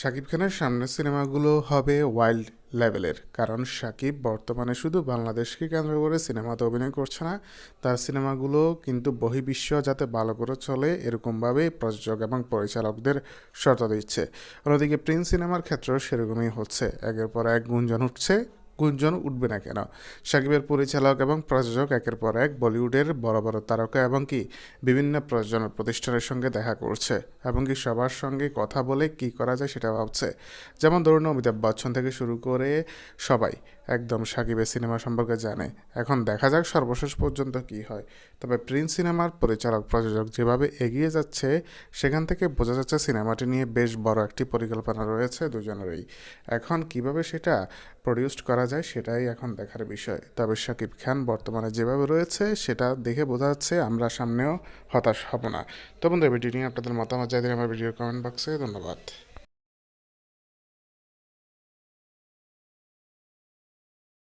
শাকিব খানের সামনের সিনেমাগুলো হবে ওয়াইল্ড লেভেলের, কারণ শাকিব বর্তমানে শুধু বাংলাদেশকে কেন্দ্র করে সিনেমাতে অভিনয় করছে না, তার সিনেমাগুলো কিন্তু বহির্বিশ্ব যাতে ভালো করে চলে, এরকমভাবে প্রযোজক এবং পরিচালকদের শর্ত দিচ্ছে। অন্যদিকে প্রিন্স সিনেমার ক্ষেত্রেও সেরকমই হচ্ছে। একের পর এক গুঞ্জন উঠছে। গুঞ্জন উঠবে না কেন? সাকিবের পরিচালক এবং প্রযোজক একের পর এক বলিউডের বড় বড় তারকা এবং কি বিভিন্ন প্রযোজনা প্রতিষ্ঠানের সঙ্গে দেখা করছে এবং কি সবার সঙ্গে কথা বলে কি করা যায় সেটা ভাবছে। যেমন ধরুন অমিতাভ বচ্চন থেকে শুরু করে সবাই একদম সাকিবের সিনেমা সম্পর্কে জানে। এখন দেখা যাক সর্বশেষ পর্যন্ত কি হয়। তবে প্রিন্স সিনেমার পরিচালক প্রযোজক যেভাবে এগিয়ে যাচ্ছে, সেখান থেকে বোঝা যাচ্ছে সিনেমাটি নিয়ে বেশ বড় একটি পরিকল্পনা রয়েছে দুজনেরই। এখন কীভাবে সেটা প্রডিউসড করা যায় সেটাই এখন দেখার বিষয়। তবে শাকিব খান বর্তমানে যেভাবে রয়েছে সেটা দেখে বোঝা যাচ্ছে আমরা সামনেও হতাশ হব না। তো বন্ধু ভিডিও নিয়ে আপনাদের মতামত চাইলে আমার ভিডিও কমেন্ট বক্সে ধন্যবাদ।